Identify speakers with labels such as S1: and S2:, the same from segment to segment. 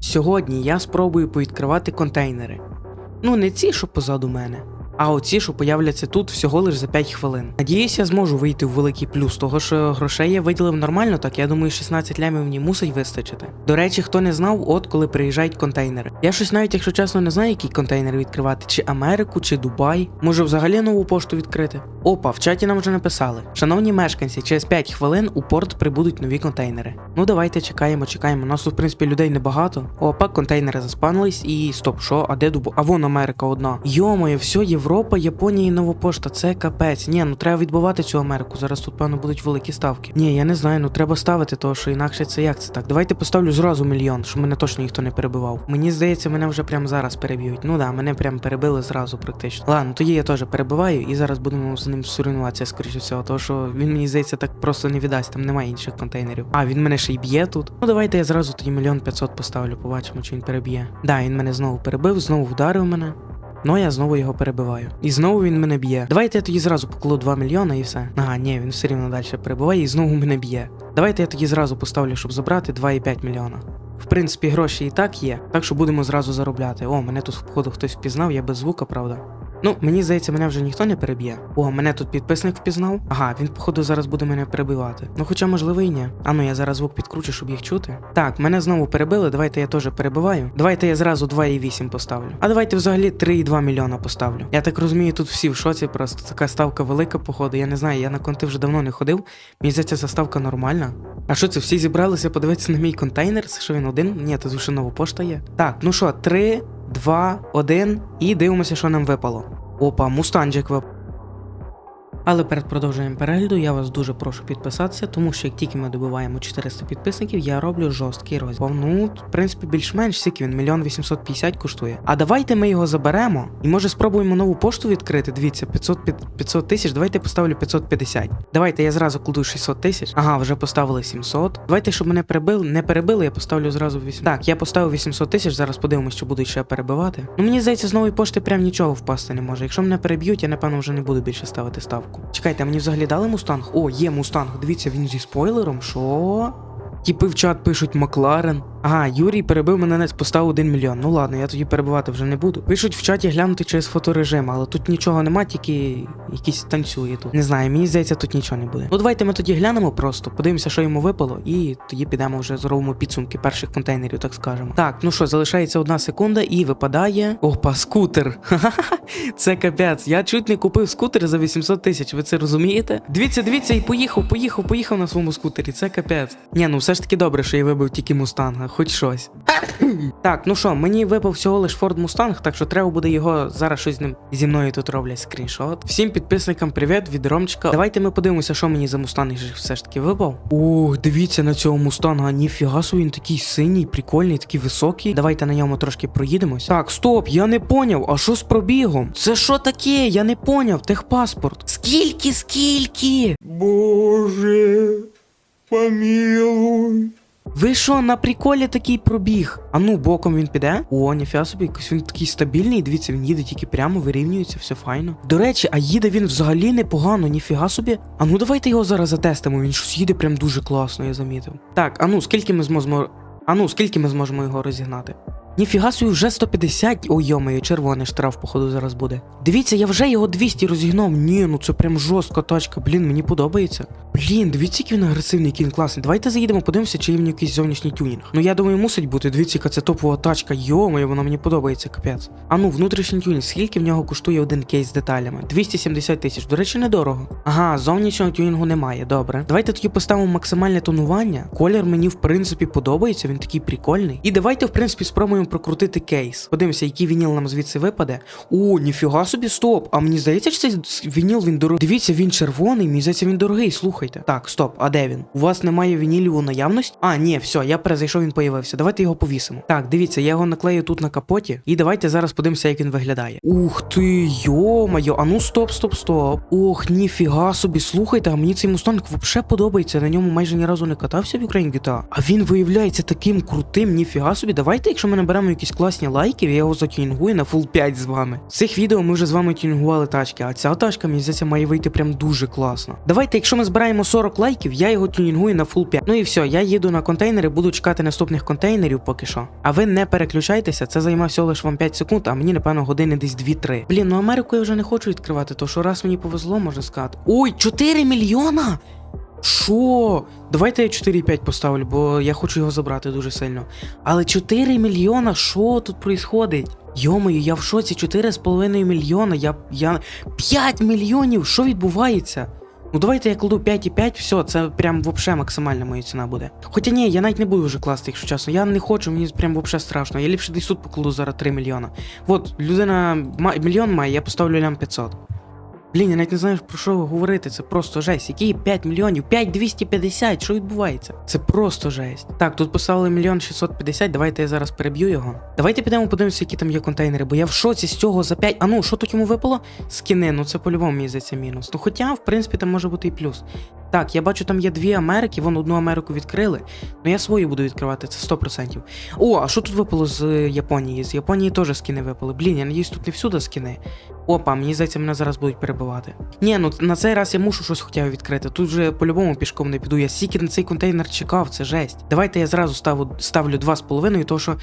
S1: Сьогодні я спробую повідкривати контейнери. Ну, не ці, що позаду мене, а оці, що появляться тут всього лиш за 5 хвилин. Надіюсь, я зможу вийти в великий плюс, того що грошей я виділив нормально, так я думаю, 16 лямів мені мусить вистачити. До речі, хто не знав, от коли приїжджають контейнери. Я щось навіть, якщо чесно, не знаю, який контейнер відкривати, чи Америку, чи Дубай. Може взагалі нову пошту відкрити. Опа, в чаті нам вже написали. Шановні мешканці, через 5 хвилин у порт прибудуть нові контейнери. Ну давайте чекаємо, чекаємо. У нас тут, в принципі, людей небагато. Опа, контейнери заспанились і стоп, що? А де Дубай? А вон Америка одна. Йомоє, все, Європа, Японія і нова пошта. Це капець. Ні, ну треба відбувати цю Америку. Зараз тут, певно, будуть великі ставки. Ні, я не знаю, ну треба ставити, того що інакше це як це так. Давайте поставлю зразу мільйон, щоб мене точно ніхто не перебивав. Мені здається, мене вже прямо зараз переб'ють. Ну да, мене прям перебили зразу практично. Ладно, тоді я теж перебиваю і зараз будемо з ним соревнуватися, скоріше всього, тому що він мені здається так просто не віддасть, там немає інших контейнерів. А він мене ще й б'є тут. Ну давайте я зразу тоді мільйон п'ятсот поставлю, побачимо, чи він переб'є. Да, він мене знову перебив, знову вдарив мене. Ну, я знову його перебиваю. І знову він мене б'є. Давайте я тоді зразу покладу 2 мільйона і все. Ага, ні, він все рівно далі перебуває і знову мене б'є. Давайте я тоді зразу поставлю, щоб забрати 2,5 мільйона. В принципі, гроші і так є, так що будемо зразу заробляти. О, мене тут походу хтось впізнав, я без звука, правда. Ну, мені здається, мене вже ніхто не переб'є. О, мене тут підписник впізнав. Ага, він, походу, зараз буде мене перебивати. Ну, хоча, можливо, і ні. А ну я зараз звук підкручу, щоб їх чути. Так, мене знову перебили. Давайте я теж перебиваю. Давайте я зразу 2,8 поставлю. А давайте взагалі 3,2 мільйона поставлю. Я так розумію, тут всі в шоці, просто така ставка велика, походу. Я не знаю, я на конти вже давно не ходив. Мені здається, ця ставка нормальна. А що це, всі зібралися подивитися на мій контейнер? Це що він один? Ні, тут вже нова пошта є. Так, ну що, 3, 2, 1 і дивимося, що нам випало. Опа, мустанджик вип. Але перед продовженням перегляду я вас дуже прошу підписатися, тому що як тільки ми добиваємо 400 підписників, я роблю жорсткий розбав. Ну, в принципі, більш-менш скільки він мільйон 850 коштує. А давайте ми його заберемо і може спробуємо нову пошту відкрити. Дивіться, 500 500 тисяч. Давайте поставлю 550. Давайте я зразу кладу 600 тисяч. Ага, вже поставили 700. Давайте, щоб мене перебили, не перебили, я поставлю зразу 8. Так, я поставив 800 тисяч. Зараз подивимось, що будуть ще перебивати. Ну мені здається, з нової пошти прям нічого впасти не може. Якщо мене переб'ють, я напевно вже не буду більше ставити ставку. Чекайте, мені взагалі дали мустанг? О, є мустанг. Дивіться, він зі спойлером. Що? Тіпи в чат пишуть Макларен. Ага, Юрій перебив мене не поставив 1 мільйон. Ну ладно, я тоді перебивати вже не буду. Пишуть в чаті глянути через фоторежим, але тут нічого нема, тільки якийсь танцює тут. Не знаю, мені здається, тут нічого не буде. Ну давайте ми тоді глянемо просто, подивимося, що йому випало, і тоді підемо вже зробимо підсумки перших контейнерів, так скажемо. Так, ну що, залишається одна секунда і випадає. Опа, скутер. Ха-ха-ха. Це капець. Я чуть не купив скутер за 800 тисяч. Ви це розумієте? Дивіться, дивіться, і поїхав, поїхав, поїхав на своєму скутері. Це капець. Ні, ну все ж таки добре, що я вибив тільки мустанга, хоч щось. Так, ну що, мені випав всього лиш Ford Mustang, так що треба буде його зараз щось з ним зі мною тут роблять скріншот. Всім підписникам привіт від Ромчика. Давайте ми подивимося, що мені за мустанг все ж таки випав. Ох, дивіться на цього мустанга. Ніфіга собі, він такий синій, прикольний, такий високий. Давайте на ньому трошки проїдемось. Так, стоп, я не поняв. А що з пробігом? Це що таке? Я не поняв. Техпаспорт. Скільки, скільки?
S2: Боже, помилуй.
S1: Ви що, на приколі такий пробіг? А ну, боком він піде? О, ніфіга собі, якось він такий стабільний. Дивіться, він їде тільки прямо, вирівнюється, все файно. До речі, а їде він взагалі непогано, ніфіга собі. А ну давайте його зараз затестимо. Він щось їде прям дуже класно, я замітив. Так, а ну, скільки ми зможемо. А ну, скільки ми зможемо його розігнати? Ніфіга собі вже 150. Ой, йомаю, червоний штраф, походу, зараз буде. Дивіться, я вже його 200 розігнав. Ні, ну це прям жорстка тачка. Блін, мені подобається. Блін, дивіться, який він агресивний, який він класний. Давайте заїдемо, подивимося, чи є в нього якийсь зовнішній тюнінг. Ну я думаю, мусить бути. Дивіться, яка це топова тачка. Йомаю, вона мені подобається, капець. А ну, внутрішній тюнінг, скільки в нього коштує один кейс з деталями? 270 тисяч. До речі, недорого. Ага, зовнішнього тюнінгу немає. Добре. Давайте тоді поставимо максимальне тонування. Колір мені в принципі подобається, він такий прикольний. І давайте, в принципі, спробуємо прокрутити кейс. Подивимося, який вініл нам звідси випаде. О, ніфіга собі, стоп. А мені здається, що цей вініл він дорогий. Дивіться, він червоний, мені здається, він дорогий. Слухайте. Так, стоп, а де він? У вас немає вінілів у наявності? А, ні, все, я перезайшов, він появився. Давайте його повісимо. Так, дивіться, я його наклею тут на капоті. І давайте зараз подивимося, як він виглядає. Ух ти, йо-моє, а ну стоп, стоп, стоп. Ох, ніфіга собі, слухайте, а мені цей мустанг взагалі подобається. На ньому майже ні разу не катався в Ukraine GTA. А він виявляється таким крутим, ніфіга собі. Давайте, якщо ми наберемо якісь класні лайки, я його затюнінгую на фул 5 з вами. В цих відео ми вже з вами тюнінгували тачки, а ця тачка, мені здається, має вийти прям дуже класно. Давайте, якщо ми збираємо 40 лайків, я його тюнінгую на full 5. Ну і все, я їду на контейнери, буду чекати наступних контейнерів поки що. А ви не переключайтеся, це займе всього лише вам 5 секунд, а мені, напевно, години десь 2-3. Блін, ну Америку я вже не хочу відкривати, то що раз мені повезло, можна сказати. Ой, 4 мільйона! Що? Давайте я 4,5 поставлю, бо я хочу його забрати дуже сильно. Але 4 мільйона, що тут происходить? Йомою, я в шоці 4,5 мільйона. Я, я 5 мільйонів. Що відбувається? Ну давайте я кладу 5,5, все, це прям вообще максимальна моя ціна буде. Хоча ні, я навіть не буду вже класти, якщо чесно. Я не хочу, мені прям вообще страшно. Я ліпше десь тут покладу зараз 3 мільйона. От, людина мільйон має, я поставлю лям 500. Блін, я навіть не знаю про що говорити. Це просто жесть. Які 5 мільйонів? 5,250, що відбувається? Це просто жесть. Так, тут поставили мільйон 650, давайте я зараз переб'ю його. Давайте підемо подивимося, які там є контейнери, бо я в шоці з цього за 5. А ну, що тут йому випало? Скини, ну це по-любому мені мінус. Ну хоча, в принципі, там може бути і плюс. Так, я бачу, там є дві Америки, вон одну Америку відкрили. Ну я свою буду відкривати, це 100%. О, а що тут випало з е, Японії? З Японії теж скини випали. Блін, я надіюсь, тут не всюди скини. Опа, мені здається, мене зараз будуть перебивати. Ні, ну на цей раз я мушу щось хотів відкрити. Тут вже по-любому пішком не піду. Я стільки на цей контейнер чекав, це жесть. Давайте я зразу ставлю, ставлю 2,5, тому що.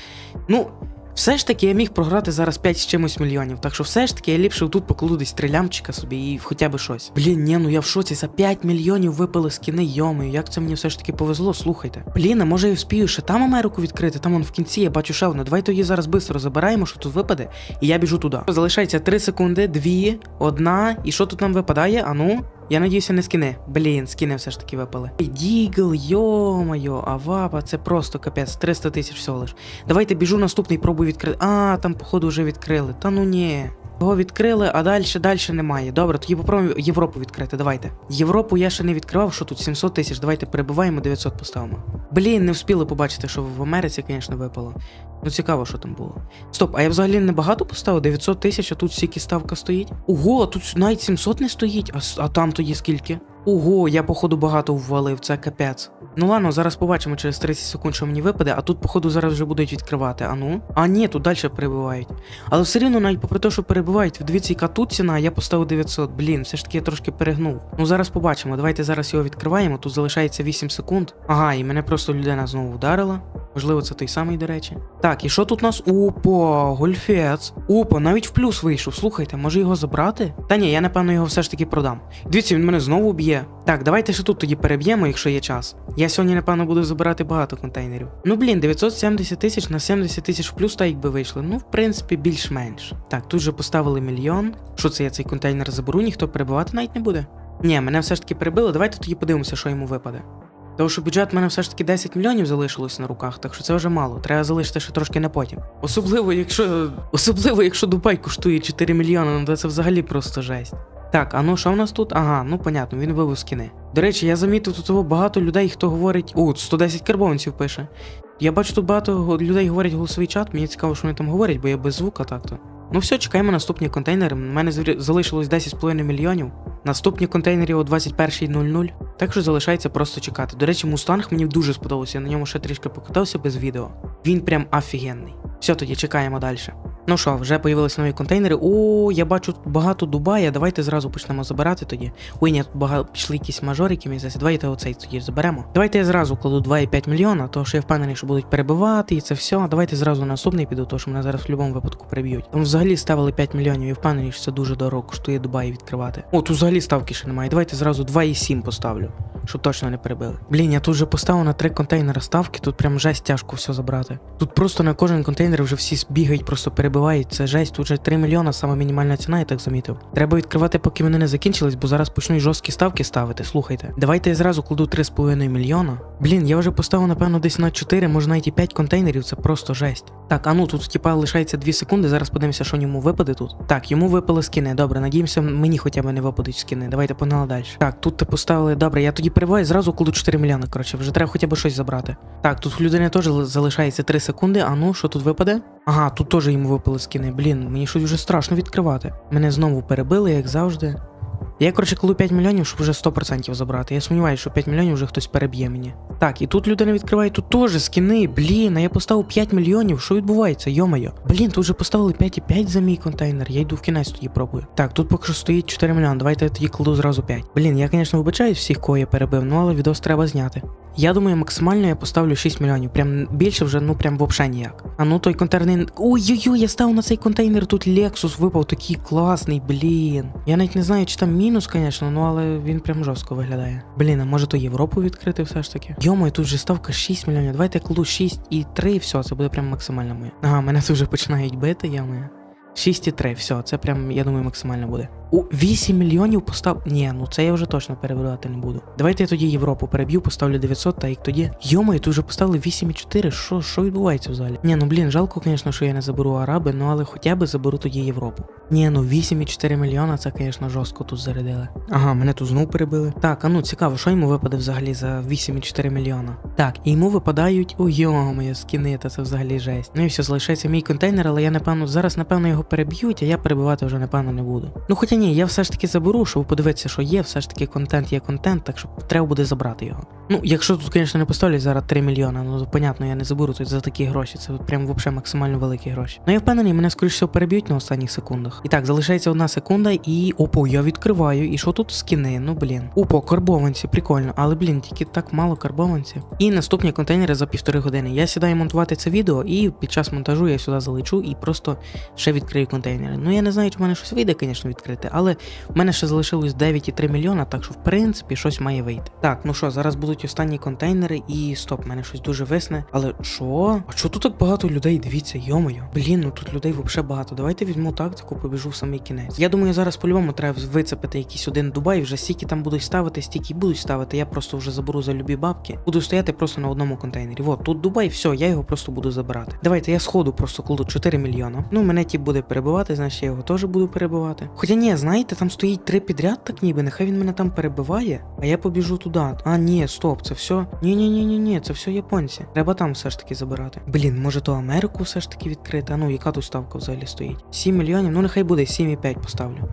S1: Ну. Все ж таки я міг програти зараз 5 з чимось мільйонів, так що все ж таки я ліпше тут покладу десь три собі і хоча б щось. Блін, ні, ну я в шоці за 5 мільйонів випали скини, йомою, як це мені все ж таки повезло, слухайте. Блін, а може я вспію ще там Америку відкрити, там он в кінці я бачу ще одну. Давайте її зараз швидко забираємо, що тут випаде, і я біжу туди. Залишається 3 секунди, 2, 1, і що тут нам випадає? А ну? Я надіюся, не скине. Блін, скини все ж таки випали. Дігл, йо-моє, авапа, це просто капець, 300 тисяч всього лиш. Давайте біжу наступний, пробую відкрити. А, там, походу, вже відкрили. Та ну ні. Його відкрили, а далі далі немає. Добре, тоді попробуємо Європу відкрити. Давайте. Європу я ще не відкривав, що тут 700 тисяч. Давайте перебуваємо, 900 поставимо. Блін, не встигли побачити, що в Америці, звісно, випало. Ну цікаво, що там було. Стоп, а я взагалі не багато поставив? 900 тисяч, а тут стільки ставка стоїть. Ого, тут навіть 700 не стоїть, а, а там тоді скільки? Ого, я походу багато ввалив, це капець. Ну ладно, зараз побачимо через 30 секунд, що мені випаде, а тут, походу, зараз вже будуть відкривати. А ну? А ні, тут далі перебивають. Але все рівно, навіть попри те, що перебивають, дивіться, яка тут ціна, я поставив 900. Блін, все ж таки я трошки перегнув. Ну зараз побачимо. Давайте зараз його відкриваємо. Тут залишається 8 секунд. Ага, і мене просто людина знову вдарила. Можливо, це той самий, до речі. Так, і що тут у нас? Опа, гольфець. Опа, навіть в плюс вийшов. Слухайте, може його забрати? Та ні, я напевно його все ж таки продам. Дивіться, він мене знову б'є. Так, давайте ще тут тоді переб'ємо, якщо є час. Я сьогодні, напевно, буду забирати багато контейнерів. Ну блін, 970 тисяч на 70 тисяч плюс, та якби вийшли. Ну, в принципі, більш-менш. Так, тут же поставили мільйон. Що це я цей контейнер заберу, ніхто перебивати навіть не буде. Ні, мене все ж таки перебили. Давайте тоді подивимося, що йому випаде. Тому що бюджет в мене все ж таки 10 мільйонів залишилось на руках, так що це вже мало. Треба залишити ще трошки на потім. Особливо, якщо особливо, якщо Дубай коштує 4 мільйони, ну це взагалі просто жесть. Так, а ну що в нас тут? Ага, ну понятно, він вивез скини. До речі, я замітив тут багато людей, хто говорить. О, 110 карбованців пише. Я бачу, тут багато людей говорять голосовий чат, мені цікаво, що вони там говорять, бо я без звука так-то. Ну все, чекаємо наступні контейнери. У мене залишилось 10,5 мільйонів. Наступні контейнери о 21.00. Так що залишається просто чекати. До речі, Мустанг мені дуже сподобався, я на ньому ще трішки покатався без відео. Він прям офігенний. Все, тоді чекаємо далі. Ну що, вже появилися нові контейнери. О, я бачу багато Дубая. Давайте зразу почнемо забирати тоді. Ой, ні, тут багато пішли якісь мажорики, мені здається. Давайте оцей тоді заберемо. Давайте я зразу кладу 2,5 мільйона, тому що я впевнений, що будуть перебивати і це все. Давайте зразу на наступний піду, тому що мене зараз в будь-якому випадку переб'ють. Там взагалі ставили 5 мільйонів і впевнений, що це дуже дорого коштує Дубай відкривати. О, тут взагалі ставки ще немає. Давайте зразу 2,7 поставлю, щоб точно не перебили. Блін, я тут вже поставив на три контейнери ставки, тут прям жесть тяжко все забрати. Тут просто на кожен контейнер вже всі бігають, просто перебивають. Це жесть, тут вже 3 мільйона, сама мінімальна ціна, я так замітив. Треба відкривати, поки вони не закінчились, бо зараз почнуть жорсткі ставки ставити. Слухайте. Давайте я зразу кладу 3,5 мільйона. Блін, я вже поставив, напевно, десь на 4, може навіть і 5 контейнерів, це просто жесть. Так, а ну тут типа лишається 2 секунди. Зараз подивимося, що йому випаде тут. Так, йому випали скини. Добре, надіємося, мені хоча б не випадуть скини. Давайте погнали далі. Так, тут ти поставили. Добре, я тоді перебуваю, зразу кладу 4 мільйони. Коротше, вже треба хоча б щось забрати. Так, тут в людини теж залишається 3 секунди. А ну, що тут випаде? Ага, тут теж йому випали скини. Блін, мені щось вже страшно відкривати. Мене знову перебили, як завжди. Я, коротше, кладу 5 мільйонів, щоб вже 100% забрати. Я сумніваюся, що 5 мільйонів вже хтось переб'є мені. Так, і тут людина відкриває, тут теж скіни. Блін, а я поставив 5 мільйонів. Що відбувається? Йомайо. Блін, тут вже поставили 5,5 за мій контейнер. Я йду в кінець тоді пробую. Так, тут поки що стоїть 4 мільйони. Давайте я тоді кладу зразу 5. Блін, я, звісно, вибачаюсь всіх, кого я перебив, ну але відос треба зняти. Я думаю, максимально я поставлю 6 мільйонів. Прям більше вже, ну прям взагалі ніяк. А ну той контейнер. Ой-ой-ой, я став на цей контейнер, тут Lexus випав такий класний, блін. Я навіть не знаю, чи там мінус, звісно, ну але він прям жорстко виглядає. Блін, а може то Європу відкрити все ж таки? Йомо, тут же ставка 6 мільйонів. Давайте я кладу 6 і 3, і все, це буде прям максимально моє. Ага, мене тут вже починають бити, я моя. 6,3, все, це прям, я думаю, максимально буде. У 8 мільйонів постав. Ні, ну це я вже точно перебивати не буду. Давайте я тоді Європу переб'ю, поставлю 900, та як тоді. Йомаю, тут вже поставили 8,4. Що, що відбувається взагалі? Ні, ну блін, жалко, звісно, що я не заберу Араби, ну але хоча б заберу тоді Європу. Ні, ну 8,4 мільйона, це, звісно, жорстко тут зарядили. Ага, мене тут знов перебили. Так, а ну цікаво, що йому випаде взагалі за 8,4 мільйона. Так, і йому випадають. О, йо-моє, скіни, та це взагалі жесть. Ну і все, залишається мій контейнер, але я напевно зараз, напевно, його переб'ють, а я перебивати вже напевно не буду. Ну хоча ні, я все ж таки заберу, щоб подивитися, що є, все ж таки контент є контент, так що треба буде забрати його. Ну, якщо тут, звісно, не поставлять зараз 3 мільйони, ну понятно, я не заберу тут за такі гроші. Це прям взагалі максимально великі гроші. Ну я впевнений, мене скоріш всього переб'ють на останніх секундах. І так, залишається одна секунда, і опо, я відкриваю. І що тут скіни? Ну блін. Опо, карбованці, прикольно, але блін, тільки так мало карбованців. І наступні контейнери за півтори години. Я сідаю монтувати це відео, і під час монтажу я сюди залечу і просто ще відкрию контейнери. Ну я не знаю, чи в мене щось вийде, звісно, відкрити, але в мене ще залишилось 9,3 мільйона, так що в принципі щось має вийти. Так, ну що, зараз будуть останні контейнери, і стоп, мене щось дуже висне. Але що? А що тут так багато людей? Дивіться, йомою. Блін, ну тут людей взагалі багато. Давайте візьму тактику, побіжу в самий кінець. Я думаю, зараз по-любому треба вицепити якийсь один Дубай, вже стільки там будуть ставити, стільки й будуть ставити. Я просто вже заберу за любі бабки. Буду стояти просто на одному контейнері. Вот, тут Дубай, все, я його просто буду забирати. Давайте я сходу просто кладу 4 мільйона. Ну, мене ті буде перебивати, значить я його теж буду перебивати. Хоча ні, знаєте, там стоїть три підряд, так ніби, нехай він мене там перебиває, а я побіжу туди. А, ні, стоп, це все. Ні, ні, ні, ні, ні, це все японці. Треба там все ж таки забирати. Блін, може то Америку все ж таки відкрити. А ну, яка тут ставка взагалі стоїть? 7 мільйонів, ну нехай буде 7,5 поставлю.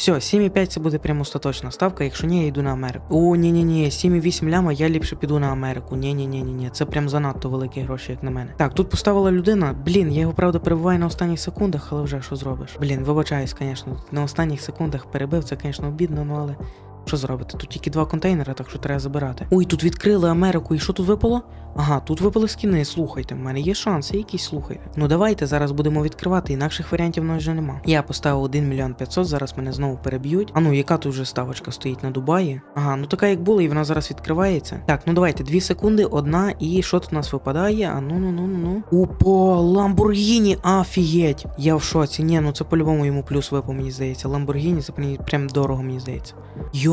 S1: Все, 7,5 це буде прямо остаточна ставка, якщо ні, я йду на Америку. О, ні, ні, ні, 7,8 ляма, я ліпше піду на Америку. Ні, ні, ні, ні, ні, це прям занадто великі гроші, як на мене. Так, тут поставила людина. Блін, я його правда перебуваю на останніх секундах, але вже що зробиш? Блін, вибачаюсь, звісно. На останніх секундах перебив, це, звісно, обідно, ну але. Що зробити? Тут тільки два контейнери, так що треба забирати. Ой, тут відкрили Америку, і що тут випало? Ага, тут випали скіни, слухайте, в мене є шанси, якісь слухайте. Ну давайте зараз будемо відкривати, інакших варіантів нас вже нема. Я поставив 1 мільйон 500, зараз мене знову переб'ють. А ну, яка тут вже ставочка стоїть на Дубаї? Ага, ну така як була, і вона зараз відкривається. Так, ну давайте, 2 секунди, одна, і що тут у нас випадає? А ну ну ну ну ну. Опа, Ламборгіні, афієть. Я в шоці. Ні, ну це по-любому йому плюс випав, мені здається. Ламборгіні, це прям дорого, мені здається.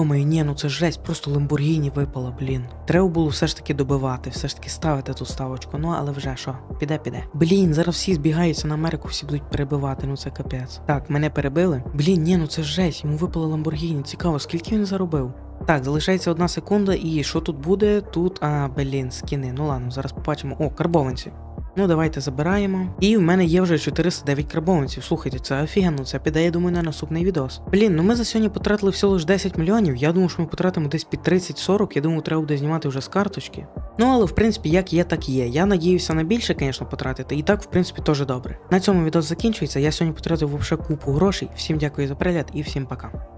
S1: Йомаю, ні, ну це жесть, просто Ламборгіні випало, блін. Треба було все ж таки добивати, все ж таки ставити ту ставочку. Ну але вже що, піде, піде. Блін, зараз всі збігаються на Америку, всі будуть перебивати, ну це капець. Так, мене перебили. Блін, ні, ну це жесть, йому випало Ламборгіні. Цікаво, скільки він заробив? Так, залишається одна секунда, і що тут буде? Тут, а, блін, скіни. Ну ладно, зараз побачимо. О, карбованці. Ну, давайте забираємо. І в мене є вже 409 карбованців. Слухайте, це офігенно, це піде, я думаю, на наступний відос. Блін, ну ми за сьогодні потратили всього лиш 10 мільйонів. Я думаю, що ми потратимо десь під 30-40. Я думаю, треба буде знімати вже з карточки. Ну, але в принципі, як є, так є. Я надіюся на більше, звісно, потратити. І так, в принципі, теж добре. На цьому відос закінчується. Я сьогодні потратив взагалі купу грошей. Всім дякую за перегляд і всім пока.